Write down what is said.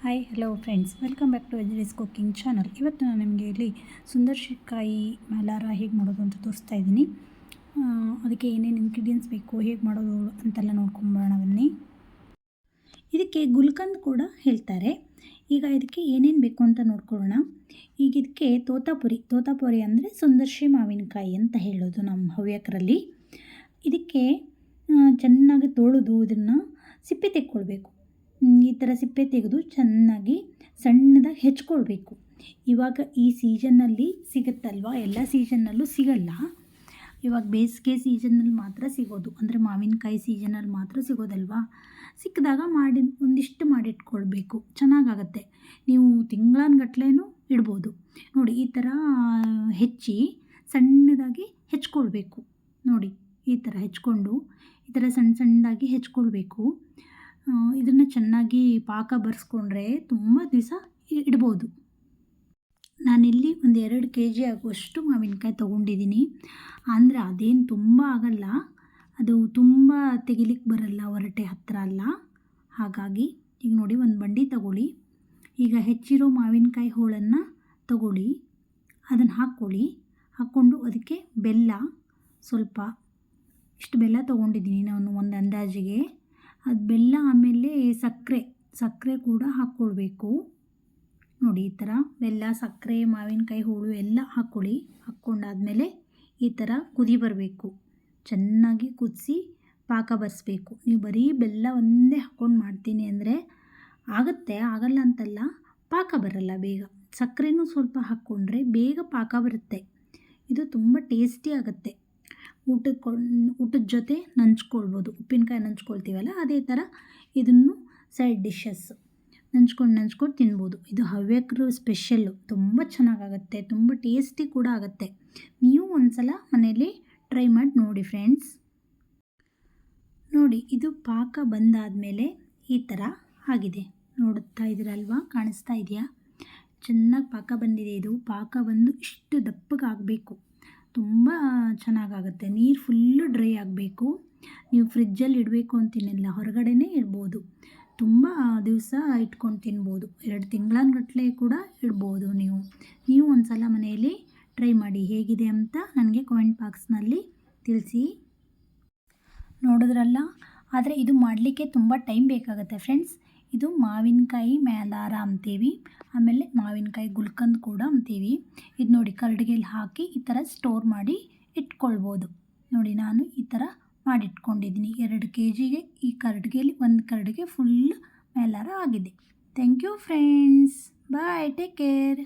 Hi hello friends welcome back to ವೆಜಿಟೇಸ್ cooking channel ಇವತ್ತು ನಾನು ನಿಮಗೆ ಇಲ್ಲಿ ಸುಂದರ್ಶಿಕಾಯಿ ಮಲಾರ ಹೇಗೆ ಮಾಡೋದು ಅಂತ ತೋರಿಸ್ತಾ ಇದ್ದೀನಿ. ಅದಕ್ಕೆ ಏನೇನು ಇಂಗ್ರೀಡಿಯೆಂಟ್ಸ್ ಬೇಕು, ಹೇಗೆ ಮಾಡೋದು ಅಂತೆಲ್ಲ ನೋಡ್ಕೊಂಬರೋಣ ಬನ್ನಿ. ಇದಕ್ಕೆ ಗುಲ್ಕಂದ್ ಕೂಡ ಹೇಳ್ತಾರೆ. ಈಗ ಇದಕ್ಕೆ ಏನೇನು ಬೇಕು ಅಂತ ನೋಡ್ಕೊಳ್ಳೋಣ. ಈಗ ಇದಕ್ಕೆ ತೋತಾಪುರಿ ತೋತಾಪುರಿ ಅಂದರೆ ಸುಂದರ್ಶಿ ಮಾವಿನಕಾಯಿ ಅಂತ ಹೇಳೋದು ನಮ್ಮ ಹವ್ಯಕರಲ್ಲಿ. ಇದಕ್ಕೆ ಚೆನ್ನಾಗಿ ತೊಳೆದು ಇದನ್ನು ಸಿಪ್ಪೆ ತೆಕ್ಕೊಳ್ಬೇಕು. ಈ ಥರ ಸಿಪ್ಪೆ ತೆಗೆದು ಚೆನ್ನಾಗಿ ಸಣ್ಣದಾಗಿ ಹೆಚ್ಕೊಳ್ಬೇಕು. ಇವಾಗ ಈ ಸೀಸನ್ನಲ್ಲಿ ಸಿಗುತ್ತಲ್ವ? ಎಲ್ಲ ಸೀಸನ್ನಲ್ಲೂ ಸಿಗಲ್ಲ. ಇವಾಗ ಬೇಸಿಗೆ ಸೀಸನ್ನಲ್ಲಿ ಮಾತ್ರ ಸಿಗೋದು. ಅಂದರೆ ಮಾವಿನಕಾಯಿ ಸೀಸನಲ್ಲಿ ಮಾತ್ರ ಸಿಗೋದಲ್ವಾ? ಸಿಕ್ಕಿದಾಗ ಮಾಡಿ, ಒಂದಿಷ್ಟು ಮಾಡಿಟ್ಕೊಳ್ಬೇಕು. ಚೆನ್ನಾಗಾಗತ್ತೆ. ನೀವು ತಿಂಗಳಾನ್ಗಟ್ಲೆನೂ ಇಡ್ಬೋದು. ನೋಡಿ, ಈ ಥರ ಹೆಚ್ಚಿ ಸಣ್ಣದಾಗಿ ಹೆಚ್ಕೊಳ್ಬೇಕು. ನೋಡಿ, ಈ ಥರ ಹೆಚ್ಕೊಂಡು, ಈ ಥರ ಸಣ್ಣ ಸಣ್ಣದಾಗಿ ಹೆಚ್ಕೊಳ್ಬೇಕು. ಇದನ್ನು ಚೆನ್ನಾಗಿ ಪಾಕ ಬರೆಸ್ಕೊಂಡ್ರೆ ತುಂಬ ದಿವಸ ಇಡ್ಬೋದು. ನಾನಿಲ್ಲಿ ಒಂದು ಎರಡು ಕೆ ಜಿ ಆಗುವಷ್ಟು ಮಾವಿನಕಾಯಿ ತೊಗೊಂಡಿದ್ದೀನಿ ಅಂದರೆ ಅದೇನು ತುಂಬ ಆಗಲ್ಲ. ಅದು ತುಂಬ ತೆಗಿಲಿಕ್ಕೆ ಬರಲ್ಲ ಹೊರಟೆ ಹತ್ತಿರ ಅಲ್ಲ. ಹಾಗಾಗಿ ಈಗ ನೋಡಿ ಒಂದು ಬಂಡಿ ತಗೊಳ್ಳಿ. ಈಗ ಹೆಚ್ಚಿರೋ ಮಾವಿನಕಾಯಿ ಹೋಳನ್ನು ತಗೊಳ್ಳಿ. ಅದನ್ನು ಹಾಕ್ಕೊಳ್ಳಿ. ಹಾಕ್ಕೊಂಡು ಅದಕ್ಕೆ ಬೆಲ್ಲ ಸ್ವಲ್ಪ, ಇಷ್ಟು ಬೆಲ್ಲ ತೊಗೊಂಡಿದ್ದೀನಿ ನಾನು ಒಂದು ಅಂದಾಜಿಗೆ. ಅದು ಬೆಲ್ಲ ಆಮೇಲೆ ಸಕ್ಕರೆ ಸಕ್ಕರೆ ಕೂಡ ಹಾಕ್ಕೊಳ್ಬೇಕು ನೋಡಿ ಈ ಥರ ಬೆಲ್ಲ, ಸಕ್ಕರೆ, ಮಾವಿನಕಾಯಿ, ಹೋಳು ಎಲ್ಲ ಹಾಕ್ಕೊಳ್ಳಿ ಹಾಕ್ಕೊಂಡಾದಮೇಲೆ ಈ ಥರ ಕುದಿ ಬರಬೇಕು. ಚೆನ್ನಾಗಿ ಕುದಿಸಿ ಪಾಕ ಬರಿಸ್ಬೇಕು. ನೀವು ಬರೀ ಬೆಲ್ಲ ಒಂದೇ ಹಾಕ್ಕೊಂಡು ಮಾಡ್ತೀನಿ ಅಂದರೆ ಆಗುತ್ತೆ, ಆಗಲ್ಲ ಅಂತಲ್ಲ ಪಾಕ ಬರಲ್ಲ ಬೇಗ. ಸಕ್ಕರೆನೂ ಸ್ವಲ್ಪ ಹಾಕ್ಕೊಂಡ್ರೆ ಬೇಗ ಪಾಕ ಬರುತ್ತೆ. ಇದು ತುಂಬ ಟೇಸ್ಟಿ ಆಗುತ್ತೆ. ಊಟಕ್ಕೆ ಊಟದ ಜೊತೆ ನಂಚ್ಕೊಳ್ಬೋದು. ಉಪ್ಪಿನಕಾಯಿ ನಂಚ್ಕೊಳ್ತೀವಲ್ಲ, ಅದೇ ಥರ ಇದನ್ನು ಸೈಡ್ ಡಿಶಸ್ ನಂಚ್ಕೊಂಡು ನಂಚ್ಕೊಂಡು ತಿನ್ಬೋದು. ಇದು ಹವ್ಯಕರು ಸ್ಪೆಷಲ್ಲು ತುಂಬ ಚೆನ್ನಾಗಾಗತ್ತೆ, ತುಂಬ ಟೇಸ್ಟಿ ಕೂಡ ಆಗುತ್ತೆ. ನೀವು ಒಂದ್ಸಲ ಮನೇಲಿ ಟ್ರೈ ಮಾಡಿ ನೋಡಿ ಫ್ರೆಂಡ್ಸ್ ನೋಡಿ, ಇದು ಪಾಕ ಬಂದಾದಮೇಲೆ ಈ ಥರ ಆಗಿದೆ. ನೋಡುತ್ತಾ ಇದ್ದೀರಲ್ವಾ? ಕಾಣಿಸ್ತಾ ಇದೆಯಾ? ಚೆನ್ನಾಗಿ ಪಾಕ ಬಂದಿದೆ ಇದು. ಪಾಕ ಬಂದು ಇಷ್ಟು ದಪ್ಪಗಾಗಬೇಕು. ತುಂಬ ಚೆನ್ನಾಗಾಗುತ್ತೆ. ನೀರು ಫುಲ್ಲು ಡ್ರೈ ಆಗಬೇಕು. ನೀವು ಫ್ರಿಜ್ಜಲ್ಲಿ ಇಡಬೇಕು ಅಂತೀನಿಲ್ಲ ಹೊರಗಡೆನೇ ಇಡ್ಬೋದು. ತುಂಬ ದಿವಸ ಇಟ್ಕೊಂಡು ತಿನ್ಬೋದು. ಎರಡು ತಿಂಗಳನ್ಗಟ್ಲೆ ಕೂಡ ಇಡ್ಬೋದು ನೀವು. ನೀವು ಒಂದು ಸಲ ಮನೆಯಲ್ಲಿ ಟ್ರೈ ಮಾಡಿ, ಹೇಗಿದೆ ಅಂತ ನನಗೆ ಕಾಮೆಂಟ್ ಬಾಕ್ಸ್ನಲ್ಲಿ ತಿಳಿಸಿ. ನೋಡಿದ್ರಲ್ಲ? ಆದರೆ ಇದು ಮಾಡಲಿಕ್ಕೆ ತುಂಬ ಟೈಮ್ ಬೇಕಾಗುತ್ತೆ ಫ್ರೆಂಡ್ಸ್ ಇದು ಮಾವಿನಕಾಯಿ ಮೇಲಾರ ಅಂತೀವಿ. ಆಮೇಲೆ ಮಾವಿನಕಾಯಿ ಗುಲ್ಕಂದ್ ಕೂಡ ಅಂತೀವಿ. ಇದು ನೋಡಿ ಕರಡಿಗೆಯಲ್ಲಿ ಹಾಕಿ ಈ ಥರ ಸ್ಟೋರ್ ಮಾಡಿ ಇಟ್ಕೊಳ್ಬೋದು. ನೋಡಿ ನಾನು ಈ ಥರ ಮಾಡಿಟ್ಕೊಂಡಿದ್ದೀನಿ. ಎರಡು ಕೆ ಜಿಗೆ ಈ ಕರಡಿಗೆಯಲ್ಲಿ ಒಂದು ಕರಡಿಗೆ ಫುಲ್ ಮೇಲಾರ ಆಗಿದೆ. Thank you friends bye take care